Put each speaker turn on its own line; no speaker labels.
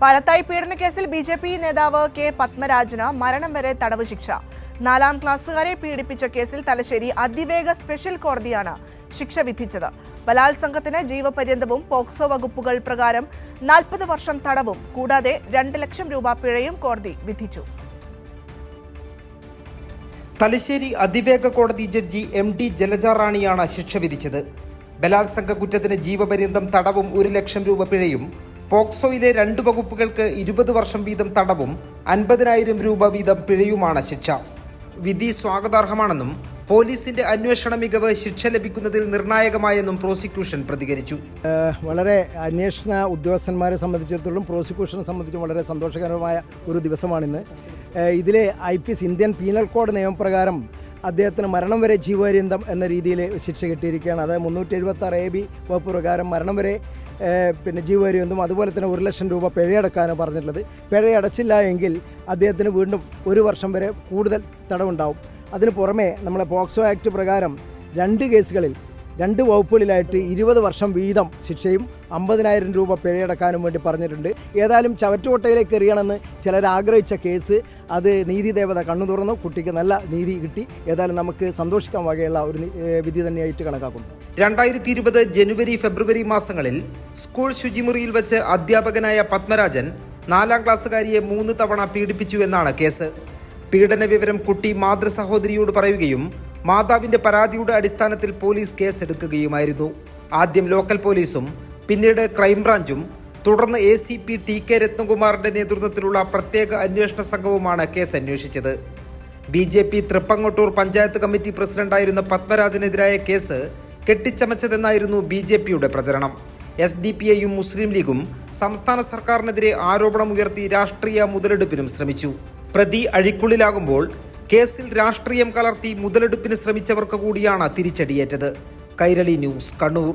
പാലത്തായി പീഡനക്കേസിൽ B J P നേതാവ് K പത്മരാജന് മരണം വരെ തടവ് ശിക്ഷ. നാലാം ക്ലാസ്സുകാരെ പീഡിപ്പിച്ച കേസിൽ തലശ്ശേരി അതിവേഗ സ്പെഷ്യൽ കോടതിയാണ് ശിക്ഷ വിധിച്ചത്. ബലാത്സംഗത്തിന് ജീവപര്യന്തവും പോക്സോ വകുപ്പുകൾ പ്രകാരം നാൽപ്പത് വർഷം തടവും കൂടാതെ രണ്ട് ലക്ഷം രൂപ പിഴയും കോടതി വിധിച്ചു.
തലശ്ശേരി അതിവേഗ കോടതി ജഡ്ജി എം ഡി ജലജ റാണിയാണ് ശിക്ഷ വിധിച്ചത്. ബലാത്സംഗ കുറ്റത്തിന് ജീവപര്യന്തം തടവും ഒരു ലക്ഷം രൂപ പിഴയും പോക്സോയിലെ രണ്ട് വകുപ്പുകൾക്ക് ഇരുപത് വർഷം വീതം തടവും അൻപതിനായിരം രൂപ വീതം പിഴയുമാണ് ശിക്ഷ. വിധി സ്വാഗതാർഹമാണെന്നും പോലീസിന്റെ അന്വേഷണ മികവ് ശിക്ഷ ലഭിക്കുന്നതിൽ നിർണായകമായെന്നും പ്രോസിക്യൂഷൻ പ്രതികരിച്ചു.
വളരെ അന്വേഷണ ഉദ്യോഗസ്ഥന്മാരെ സംബന്ധിച്ചിടത്തോളം പ്രോസിക്യൂഷനെ സംബന്ധിച്ചും വളരെ സന്തോഷകരമായ ഒരു ദിവസമാണിന്ന്. ഇതിലെ I P S Indian penal code നിയമപ്രകാരം അദ്ദേഹത്തിന് മരണം വരെ ജീവപര്യന്തം എന്ന രീതിയിൽ ശിക്ഷ കിട്ടിയിരിക്കുകയാണ്. അത് മുന്നൂറ്റി എഴുപത്തി ആറ് എ ബി വകുപ്പ് പ്രകാരം മരണം വരെ പിന്നെ ജീവപര്യന്തം അതുപോലെ തന്നെ ഒരു ലക്ഷം രൂപ പിഴയടക്കാനാണ് പറഞ്ഞിട്ടുള്ളത്. പിഴയടച്ചില്ല എങ്കിൽ അദ്ദേഹത്തിന് വീണ്ടും ഒരു വർഷം വരെ കൂടുതൽ തടവുണ്ടാവും. അതിന് പുറമേ നമ്മളെ പോക്സോ ആക്ട് പ്രകാരം രണ്ട് കേസുകളിൽ രണ്ട് വകുപ്പുകളിലായിട്ട് ഇരുപത് വർഷം വീതം ശിക്ഷയും അമ്പതിനായിരം രൂപ പിഴയടക്കാനും വേണ്ടി പറഞ്ഞിട്ടുണ്ട്. ഏതായാലും ചവറ്റുകൊട്ടയിലേക്ക് എറിയണമെന്ന് ചിലർ ആഗ്രഹിച്ച കേസ് അത് നീതി ദേവത കണ്ണു തുറന്നു കുട്ടിക്ക് നല്ല നീതി കിട്ടി. ഏതായാലും നമുക്ക് സന്തോഷിക്കാൻ വകയുള്ള ഒരു വിധി തന്നെയായിട്ട് കണക്കാക്കുന്നു.
രണ്ടായിരത്തി ഇരുപത് ജനുവരി ഫെബ്രുവരി മാസങ്ങളിൽ സ്കൂൾ ശുചിമുറിയിൽ വെച്ച് അധ്യാപകനായ പത്മരാജൻ നാലാം ക്ലാസ്സുകാരിയെ മൂന്ന് തവണ പീഡിപ്പിച്ചു എന്നാണ് കേസ്. പീഡന വിവരം കുട്ടി മാതൃസഹോദരിയോട് പറയുകയും മാതാവിന്റെ പരാതിയുടെ അടിസ്ഥാനത്തിൽ പോലീസ് കേസെടുക്കുകയുമായിരുന്നു. ആദ്യം ലോക്കൽ പോലീസും പിന്നീട് ക്രൈംബ്രാഞ്ചും തുടർന്ന് A C P T K രത്നകുമാറിന്റെ നേതൃത്വത്തിലുള്ള പ്രത്യേക അന്വേഷണ സംഘവുമാണ് കേസ് അന്വേഷിച്ചത് B J P Thrippangottur panchayat committee പ്രസിഡന്റായിരുന്ന പത്മരാജനെതിരായ കേസ് കെട്ടിച്ചമച്ചതെന്നായിരുന്നു ബി ജെ പിയുടെ പ്രചരണം. എസ് ഡി പി ഐയും മുസ്ലിം ലീഗും സംസ്ഥാന സർക്കാരിനെതിരെ ആരോപണമുയർത്തി രാഷ്ട്രീയ മുതലെടുപ്പിനും ശ്രമിച്ചു. പ്രതി അഴിക്കുള്ളിലാകുമ്പോൾ കേസിൽ രാഷ്ട്രീയം കലർത്തി മുതലെടുപ്പിന് ശ്രമിച്ചവർക്ക് കൂടിയാണ് തിരിച്ചടിയേറ്റത്. കൈരളി ന്യൂസ് കണ്ണൂർ.